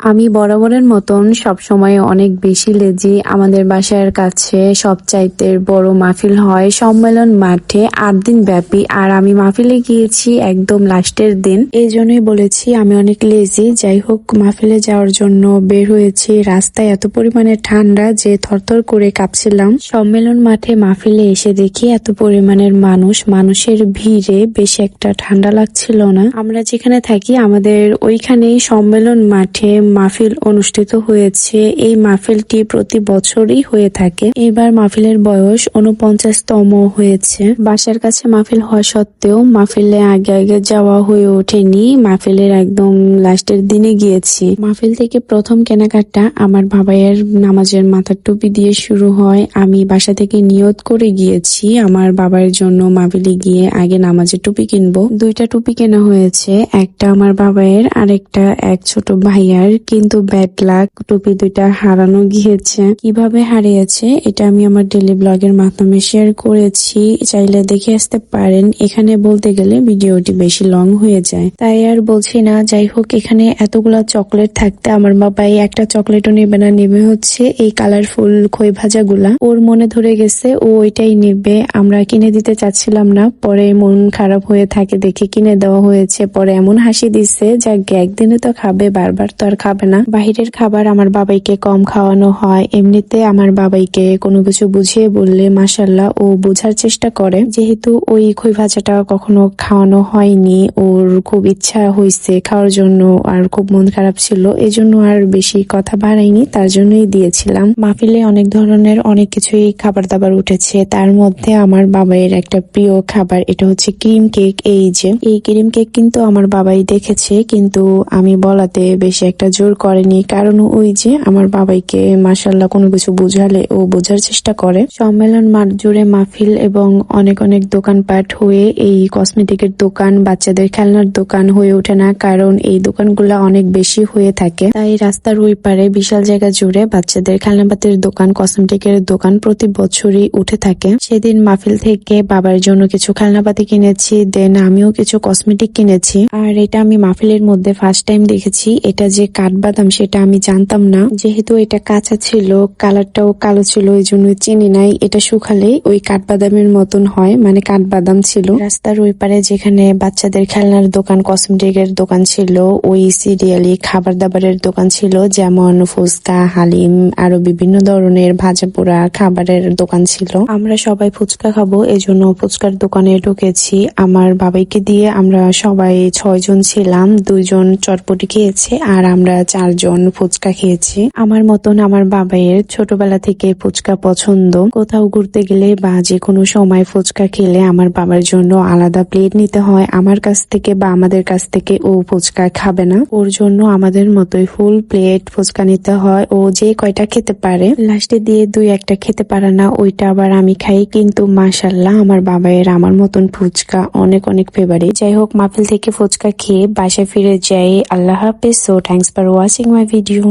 আমি বরাবরের মতন সবসময় অনেক বেশি লেজি আমাদের বাসার কাছে সবচাইতে বড় মাহফিল হয় সম্মেলন মাঠে আট দিন ব্যাপী আর আমি মাহফিলে গিয়েছি একদম লাস্টের দিন। এই জন্যই বলেছি আমি অনেক লেজি যাই হোক, মাহফিলে যাওয়ার জন্য বের হয়েছি। রাস্তায় এত পরিমাণে ঠান্ডা যে থরথর করে কাঁপছিলাম। সম্মেলন মাঠে মাহফিলে এসে দেখি এত পরিমাণের মানুষ। মানুষের ভিড়ে বেশি একটা ঠান্ডা লাগছিল না। আমরা যেখানে থাকি, আমাদের ওইখানেই সম্মেলন মাঠে মাহফিল অনুষ্ঠিত হয়েছে। এই মাহফিলটি প্রতি বছরই হয়ে থাকে। এবার মাহফিলের বয়স উনপঞ্চাশতম হয়েছে। বাসার কাছে মাহফিল হওয়া সত্ত্বেও মাহফিলে আগে আগে যাওয়া হয়ে ওঠেনি। মাহফিলের একদম লাস্টের দিনে গিয়েছি। মাহফিল থেকে প্রথম কেনাকাটা আমার বাবাইয়ের নামাজের মাথার টুপি দিয়ে শুরু হয়। আমি বাসা থেকে নিয়ত করে গিয়েছি। আমার বাবার জন্য মাহফিলে গিয়ে আগে নামাজের টুপি কিনবো। দুইটা টুপি কেনা হয়েছে। একটা আমার বাবাইয়ের আরেকটা এক ছোট ভাইয়ার। কিন্তু ব্যাড লাক টুপি দুইটা হারানো গিয়েছে। কীভাবে হারিয়েছে, এটা আমি আমার ডেলি ব্লগের মাধ্যমে শেয়ার করেছি। চাইলে দেখে আসতে পারেন। এখানে বলতে গেলে ভিডিওটি বেশি লং হয়ে যায়। তাই আর বলছি না, যাই হোক, এখানে এতগুলা চকলেট থাকতে আমার বাবাই একটা চকলেটও নেবে না, নেবে হচ্ছে এই কালারফুল খই ভাজা গুলা ওর মনে ধরে গেছে, ও ওইটাই নেবে। আমরা কিনে দিতে চাচ্ছিলাম না, পরে মন খারাপ হয়ে থাকে দেখে কিনে দেওয়া হয়েছে। পরে এমন হাসি দিচ্ছে যা একদিনে তো খাবে, বারবার তো আর খাবে না। বাহিরের খাবার আমার বাবাইকে কম খাওয়ানো হয়। এমনিতে আমার বাবাইকে কোনো কিছু বুঝিয়ে বললে মাসাল্লাহ ও বোঝার চেষ্টা করে। যেহেতু ওই খই ভাজাটা কখনো খাওয়ানো হয়নি, ওর খুব ইচ্ছা হয়েছে খাওয়ার জন্য, আর খুব মন খারাপ ছিল এই জন্য আর বেশি কথা বাড়াইনি, তার জন্যই দিয়েছিলাম। মাহফিলে অনেক ধরনের অনেক কিছুই খাবার দাবার উঠেছে। তার মধ্যে আমার বাবাইয়ের একটা প্রিয় খাবার, এটা হচ্ছে ক্রিম কেক। এই যে, এই ক্রিম কেক কিন্তু আমার বাবাই দেখেছে, কিন্তু আমি বলাতে বেশি একটা জোর করেনি। কারণ ওই যে আমার বাবাইকে মাসাল্লাহ কোনো কিছু বুঝালে ও বোঝার চেষ্টা করে। সম্মেলন মাঠ জুড়ে মাহফিল এবং অনেক অনেক দোকানপাট হয়ে এই কসমেটিকের দোকান, বাচ্চাদের খেলনার দোকান হয়ে ওঠে না, কারণ এই দোকানগুলো অনেক বেশি হয়ে থাকে। তাই রাস্তার ওই পারে বিশাল জায়গা জুড়ে বাচ্চাদের খেলনাপাতির দোকান, কসমেটিকের দোকান প্রতি বছরই উঠে থাকে। সেদিন মাহফিল থেকে বাবার জন্য কিছু খেলনাপাতি কিনেছি, দেন আমিও কিছু কসমেটিক কিনেছি। আর এটা আমি মাহফিলের মধ্যে ফার্স্ট টাইম দেখেছি। এটা যে কাঠবাদাম সেটা আমি জানতাম না। যেহেতু এটা কাঁচা ছিল, কালারটাও কালো ছিল ওই জন্য চিনি নাই। এটা শুকালে ওই কাঠবাদামের মতন হয় মানে কাঠবাদাম ছিল। রাস্তার ওই পারে যেখানে বাচ্চাদের খেলনার দোকান, কসমেটিকের দোকান ছিল, ওই সিরিয়ালি খাবার দাবারের দোকান ছিল, যেমন ফুচকা, হালিম, আরও বিভিন্ন ধরনের ভাজা পোড়া খাবারের দোকান ছিল। আমরা সবাই ফুচকা খাব, এজন্য ফুচকার দোকানে ঢুকেছি। আমার বাবাইকে দিয়ে আমরা সবাই ছয়জন ছিলাম, দুইজন চটপটি খেয়েছে, আর আমরা চারজন ফুচকা খেয়েছি। আমার মতন আমার বাবাইয়ের ছোটবেলা থেকে ফুচকা পছন্দ। কোথাও ঘুরতে গেলে বা যে কোনো সময় ফুচকা খেলে আমার বাবার জন্য আলাদা প্লেট নিতে হয়। আমার কাছ থেকে বা আমাদের কাছ থেকে ও ফুচকা খাবে না। ওর জন্য আমাদের মতোই ফুল প্লেট ফুচকা নিতে হয়। ও যে কয়টা খেতে পারে, লাস্টে দিয়ে দুই একটা খেতে পারে না। ওইটা আবার আমি খাই। কিন্তু মাশাল্লাহ আমার বাবাইয়ের আমার মতন ফুচকা অনেক অনেক ফেভারিট যাই হোক, মাহফিল থেকে ফুচকা খেয়ে বাসায় ফিরে যাই। আল্লাহ হাফিজ। So thanks for watching my video